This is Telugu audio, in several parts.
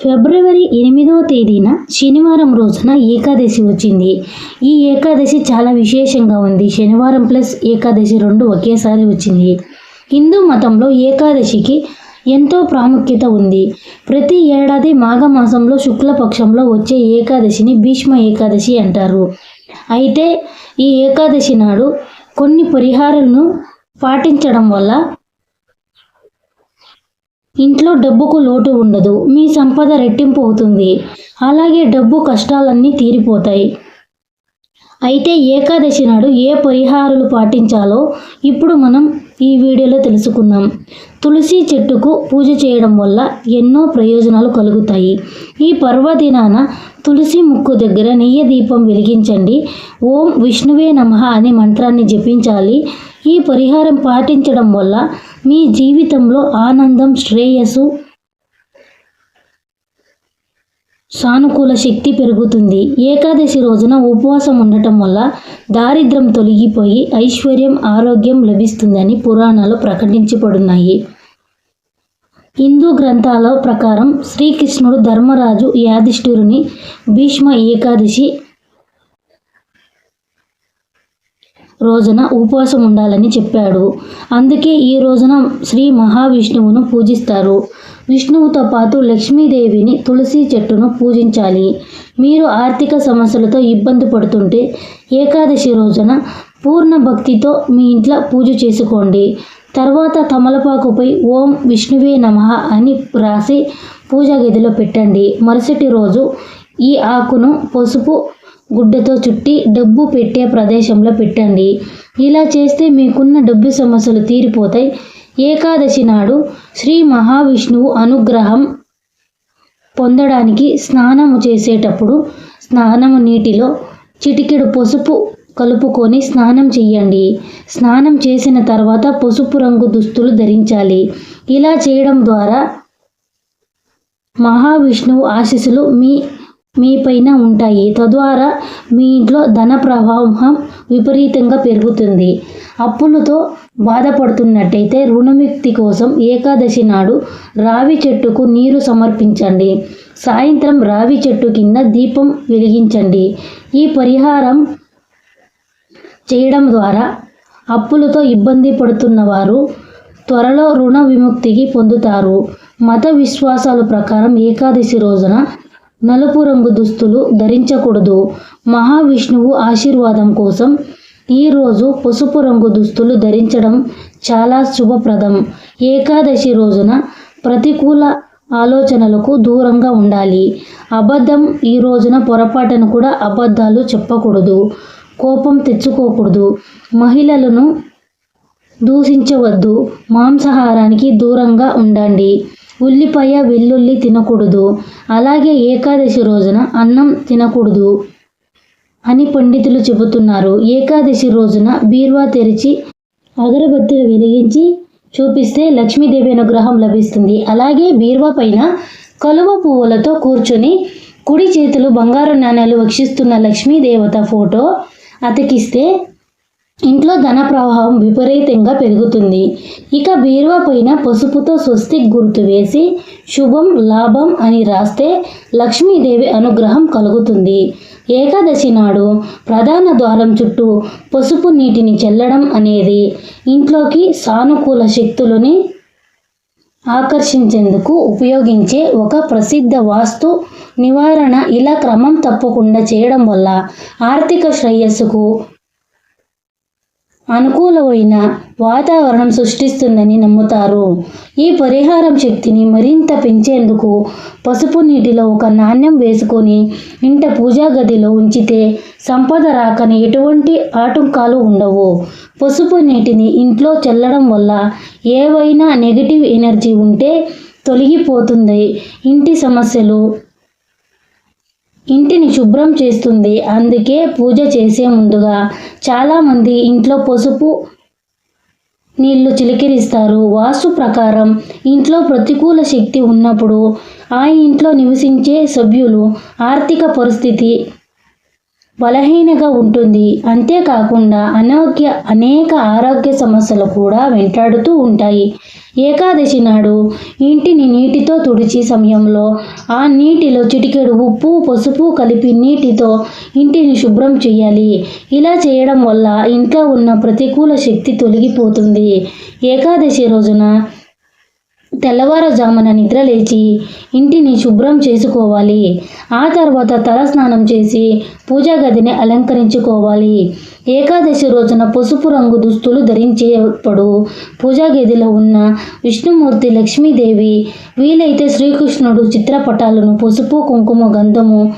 ఫిబ్రవరి ఎనిమిదవ తేదీన శనివారం రోజున ఏకాదశి వచ్చింది. ఈ ఏకాదశి చాలా విశేషంగా ఉంది. శనివారం ప్లస్ ఏకాదశి రెండు ఒకేసారి వచ్చింది. హిందూ మతంలో ఏకాదశికి ఎంతో ప్రాముఖ్యత ఉంది. ప్రతి ఏడాది మాఘమాసంలో శుక్లపక్షంలో వచ్చే ఏకాదశిని భీష్మ ఏకాదశి అంటారు. అయితే ఈ ఏకాదశి నాడు కొన్ని పరిహారాలను పాటించడం వల్ల ఇంట్లో డబ్బుకు లోటు ఉండదు. మీ సంపద రెట్టింపు అవుతుంది. అలాగే డబ్బు కష్టాలన్నీ తీరిపోతాయి. అయితే ఏకాదశి నాడు ఏ పరిహారాలు పాటించాలో ఇప్పుడు మనం ఈ వీడియోలో తెలుసుకుందాం. తులసి చెట్టుకు పూజ చేయడం వల్ల ఎన్నో ప్రయోజనాలు కలుగుతాయి. ఈ పర్వదినాన తులసి ముక్కు దగ్గర నెయ్యి దీపం వెలిగించండి. ఓం విష్ణువే నమః అనే మంత్రాన్ని జపించాలి. ఈ పరిహారం పాటించడం వల్ల మీ జీవితంలో ఆనందం శ్రేయస్సు సానుకూల శక్తి పెరుగుతుంది. ఏకాదశి రోజున ఉపవాసం ఉండటం వల్ల దారిద్ర్యం తొలగిపోయి ఐశ్వర్యం ఆరోగ్యం లభిస్తుందని పురాణాలు ప్రకటించబడున్నాయి. హిందూ గ్రంథాల ప్రకారం శ్రీకృష్ణుడు ధర్మరాజు యాధిష్ఠురుని భీష్మ ఏకాదశి రోజున ఉపవాసం ఉండాలని చెప్పాడు. అందుకే ఈ రోజున శ్రీ మహావిష్ణువును పూజిస్తారు. విష్ణువుతో పాటు లక్ష్మీదేవిని తులసి చెట్టును పూజించాలి. మీరు ఆర్థిక సమస్యలతో ఇబ్బంది పడుతుంటే ఏకాదశి రోజున పూర్ణ భక్తితో మీ ఇంట్లో పూజ చేసుకోండి. తర్వాత తమలపాకుపై ఓం విష్ణువే నమః అని రాసి పూజా గదిలో పెట్టండి. మరుసటి రోజు ఈ ఆకును పసుపు గుడ్డతో చుట్టి డబ్బు పెట్టే ప్రదేశంలో పెట్టండి. ఇలా చేస్తే మీకున్న డబ్బు సమస్యలు తీరిపోతాయి. ఏకాదశి నాడు శ్రీ మహావిష్ణువు అనుగ్రహం పొందడానికి స్నానము చేసేటప్పుడు స్నానము నీటిలో చిటికెడు పసుపు కలుపుకొని స్నానం చేయండి స్నానం చేసిన తర్వాత పసుపు రంగు దుస్తులు ధరించాలి. ఇలా చేయడం ద్వారా మహావిష్ణువు ఆశీస్సులు మీ మీపైన ఉంటాయి. తద్వారా మీ ఇంట్లో ధన ప్రవాహం విపరీతంగా పెరుగుతుంది. అప్పులతో బాధపడుతున్నట్టయితే రుణముక్తి కోసం ఏకాదశి నాడు రావి చెట్టుకు నీరు సమర్పించండి. సాయంత్రం రావి చెట్టు కింద దీపం వెలిగించండి. ఈ పరిహారం చేయడం ద్వారా అప్పులతో ఇబ్బంది పడుతున్న వారు త్వరలో రుణ విముక్తికి పొందుతారు. మత విశ్వాసాల ప్రకారం ఏకాదశి రోజున నలుపు రంగు దుస్తులు ధరించకూడదు. మహావిష్ణువు ఆశీర్వాదం కోసం ఈరోజు పసుపు రంగు దుస్తులు ధరించడం చాలా శుభప్రదం. ఏకాదశి రోజున ప్రతికూల ఆలోచనలకు దూరంగా ఉండాలి. అబద్ధం ఈ రోజున పొరపాటును కూడా అబద్ధాలు చెప్పకూడదు. కోపం తెచ్చుకోకూడదు. మహిళలను దూషించవద్దు. మాంసాహారానికి దూరంగా ఉండండి. ఉల్లిపాయ వెల్లుల్లి తినకూడదు. అలాగే ఏకాదశి రోజున అన్నం తినకూడదు అని పండితులు చెబుతున్నారు. ఏకాదశి రోజున బీరువా తెరిచి అగరబత్తులు వెలిగించి చూపిస్తే లక్ష్మీదేవి అనుగ్రహం లభిస్తుంది. అలాగే బీరువా పైన కలువ పువ్వులతో కూర్చొని కుడి చేతులు బంగారు నాణ్యాలు వక్షిస్తున్న లక్ష్మీదేవత ఫోటో అతికిస్తే ఇంట్లో ధన ప్రవాహం విపరీతంగా పెరుగుతుంది. ఇక బీరువా పైన పసుపుతో స్వస్తి గుర్తు వేసి శుభం లాభం అని రాస్తే లక్ష్మీదేవి అనుగ్రహం కలుగుతుంది. ఏకాదశి నాడు ప్రధాన ద్వారం చుట్టూ పసుపు నీటిని చల్లడం అనేది ఇంట్లోకి సానుకూల శక్తులని ఆకర్షించేందుకు ఉపయోగించే ఒక ప్రసిద్ధ వాస్తు నివారణ ఇలా క్రమం తప్పకుండా చేయడం వల్ల ఆర్థిక శ్రేయస్సుకు అనుకూలమైన వాతావరణం సృష్టిస్తుందని నమ్ముతారు. ఈ పరిహారం శక్తిని మరింత పెంచేందుకు పసుపు నీటిలో ఒక నాణ్యం వేసుకొని ఇంట పూజా గదిలో ఉంచితే సంపద రాకని ఎటువంటి ఆటంకాలు ఉండవు. పసుపు నీటిని ఇంట్లో చల్లడం వల్ల ఏవైనా నెగిటివ్ ఎనర్జీ ఉంటే తొలగిపోతుంది. ఇంటి సమస్యలు ఇంటిని శుభ్రం చేస్తుంది. అందుకే పూజ చేసే ముందుగా చాలామంది ఇంట్లో పసుపు నీళ్ళు చిలకరిస్తారు. వాస్తు ప్రకారం ఇంట్లో ప్రతికూల శక్తి ఉన్నప్పుడు ఆ ఇంట్లో నివసించే సభ్యులు ఆర్థిక పరిస్థితి బలహీనగా ఉంటుంది. అంతేకాకుండా అనారోగ్య అనేక ఆరోగ్య సమస్యలు కూడా వెంటాడుతూ ఉంటాయి. ఏకాదశి నాడు ఇంటిని నీటితో తుడిచి సమయంలో ఆ నీటిలో చిటికెడు ఉప్పు పసుపు కలిపి నీటితో ఇంటిని శుభ్రం చేయాలి. ఇలా చేయడం వల్ల ఇంట్లో ఉన్న ప్రతికూల శక్తి తొలగిపోతుంది. ఏకాదశి రోజున తెల్లవారుజామున నిద్ర లేచి ఇంటిని శుభ్రం చేసుకోవాలి. ఆ తర్వాత తల స్నానం చేసి పూజా గదిని అలంకరించుకోవాలి. ఏకాదశి రోజున పసుపు రంగు దుస్తులు ధరించేప్పుడు పూజా గదిలో ఉన్న విష్ణుమూర్తి లక్ష్మీదేవి వీలైతే శ్రీకృష్ణుడు చిత్రపటాలను పసుపు కుంకుమ గంధము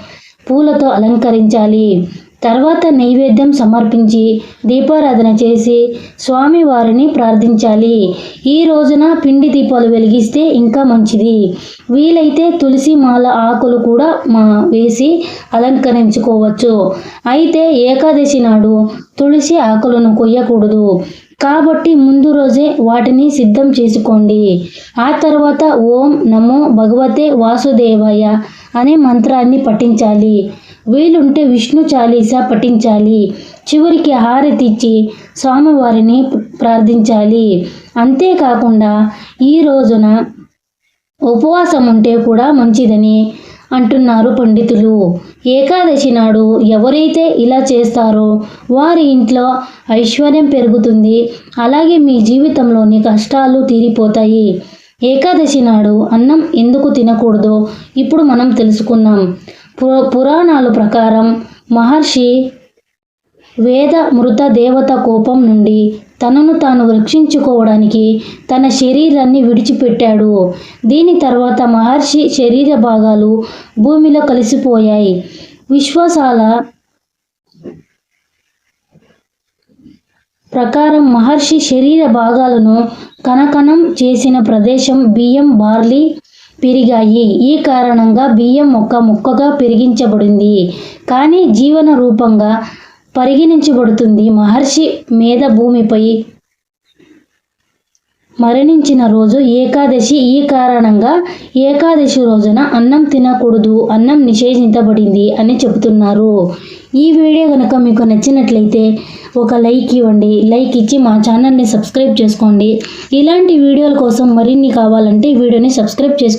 పూలతో అలంకరించాలి. తర్వాత నైవేద్యం సమర్పించి దీపారాధన చేసి స్వామివారిని ప్రార్థించాలి. ఈ రోజున పిండి దీపాలు వెలిగిస్తే ఇంకా మంచిది. వీలైతే తులసి మాల ఆకులు కూడా మా వేసి అలంకరించుకోవచ్చు. అయితే ఏకాదశి నాడు తులసి ఆకులను కొయ్యకూడదు. కాబట్టి ముందు రోజే వాటిని సిద్ధం చేసుకోండి. ఆ తర్వాత ఓం నమో భగవతే వాసుదేవయ్య అనే మంత్రాన్ని పఠించాలి. వీలుంటే విష్ణు చాలీసా పఠించాలి. చివరికి హారతిచ్చి స్వామివారిని ప్రార్థించాలి. అంతేకాకుండా ఈ రోజున ఉపవాసం ఉంటే కూడా మంచిదని అంటున్నారు పండితులు. ఏకాదశి నాడు ఎవరైతే ఇలా చేస్తారో వారి ఇంట్లో ఐశ్వర్యం పెరుగుతుంది. అలాగే మీ జీవితంలోని కష్టాలు తీరిపోతాయి. ఏకాదశి నాడు అన్నం ఎందుకు తినకూడదో ఇప్పుడు మనం తెలుసుకుందాం. పురాణాల ప్రకారం మహర్షి వేద మృత దేవత కోపం నుండి తనను తాను రక్షించుకోవడానికి తన శరీరాన్ని విడిచిపెట్టాడు. దీని తర్వాత మహర్షి శరీర భాగాలు భూమిలో కలిసిపోయాయి. విశ్వాసాల ప్రకారం మహర్షి శరీర భాగాలను కనకనం చేసిన ప్రదేశం బియ్యం బార్లీ పెరిగాయి. ఈ కారణంగా బియ్యం మొక్క మొక్కగా పెరిగించబడింది. కానీ జీవన రూపంగా పరిగణించబడుతుంది. మహర్షి మీద భూమిపై మరణించిన రోజు ఏకాదశి. ఈ కారణంగా ఏకాదశి రోజున అన్నం తినకూడదు. అన్నం నిషేధించబడింది అని చెబుతున్నారు. ఈ వీడియో కనుక మీకు నచ్చినట్లయితే ఒక లైక్ ఇవ్వండి. లైక్ ఇచ్చి మా ఛానల్ని సబ్స్క్రైబ్ చేసుకోండి. ఇలాంటి వీడియోల కోసం మరిన్ని కావాలంటే వీడియోని సబ్స్క్రైబ్ చేసుకోండి